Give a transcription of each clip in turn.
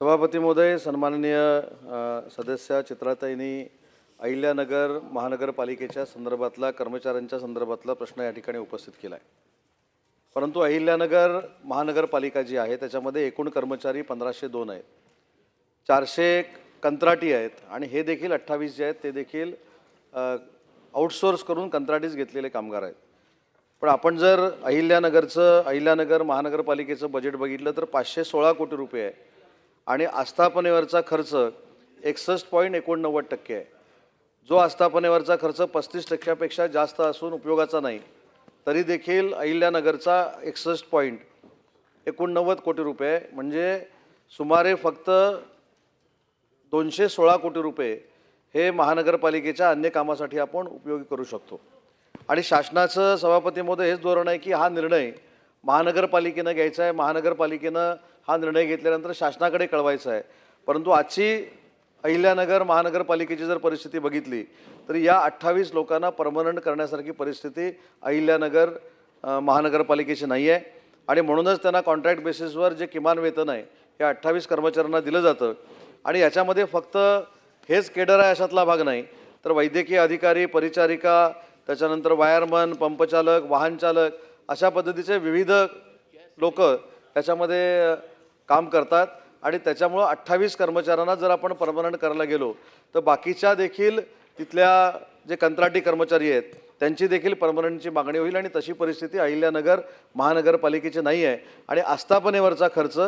सभापती महोदय सन्माननीय सदस्य चित्राताईंनी अहिल्यानगर महानगरपालिकेच्या संदर्भातला कर्मचाऱ्यांच्या संदर्भातला प्रश्न या ठिकाणी उपस्थित केला आहे परंतु अहिल्यानगर महानगरपालिका जी आहे त्याच्यामध्ये एकूण कर्मचारी पंधराशे दोन आहेत. चारशे कंत्राटी आहेत आणि हे देखील अठ्ठावीस जे आहेत ते देखील आउटसोर्स करून कंत्राटीच घेतलेले कामगार आहेत. पण आपण जर अहिल्यानगरचं अहिल्यानगर महानगरपालिकेचं बजेट बघितलं तर पाचशे सोळा कोटी रुपये आहे. आणि आस्थापनेवरचा खर्च एकसष्ट पॉईंट एकोणनव्वद टक्के आहे जो आस्थापनेवरचा खर्च पस्तीस टक्क्यापेक्षा जास्त असून उपयोगाचा नाही तरी देखील अहिल्यानगरचा एकसष्ट पॉईंट एकोणनव्वद कोटी रुपये आहे. म्हणजे सुमारे फक्त दोनशे सोळा कोटी रुपये हे महानगरपालिकेच्या अन्य कामासाठी आपण उपयोगी करू शकतो आणि शासनाचं सभापती महोदय हेच धोरण आहे की हा निर्णय महानगरपालिकेनं घ्यायचा आहे. महानगरपालिकेनं हा निर्णय घेतल्यानंतर शासनाकडे कळवायचा आहे. परंतु आजची अहिल्यानगर महानगरपालिकेची जर परिस्थिती बघितली तर या अठ्ठावीस लोकांना परमनंट करण्यासारखी परिस्थिती अहिल्यानगर महानगरपालिकेची नाही आहे आणि म्हणूनच त्यांना कॉन्ट्रॅक्ट बेसिसवर जे किमान वेतन आहे हे अठ्ठावीस कर्मचाऱ्यांना दिलं जातं. आणि याच्यामध्ये फक्त हेच केडर आहे अशातला भाग नाही. तर वैद्यकीय अधिकारी परिचारिका त्याच्यानंतर वायरमन पंपचालक वाहनचालक अशा पद्धतीचे विविध लोक त्याच्यामध्ये काम करतात आणि त्याच्यामुळं अठ्ठावीस कर्मचाऱ्यांना जर आपण परमनंट करायला गेलो तर बाकीच्या देखील तिथल्या जे कंत्राटी कर्मचारी आहेत त्यांची देखील परमनंटची मागणी होईल आणि तशी परिस्थिती अहिल्यानगर महानगरपालिकेची नाही आहे. आणि आस्थापनेवरचा खर्च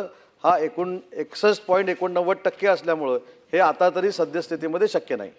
हा एकूण एकसष्ट पॉईंट एकोणनव्वद टक्के असल्यामुळं हे आता तरी सद्यस्थितीमध्ये शक्य नाही.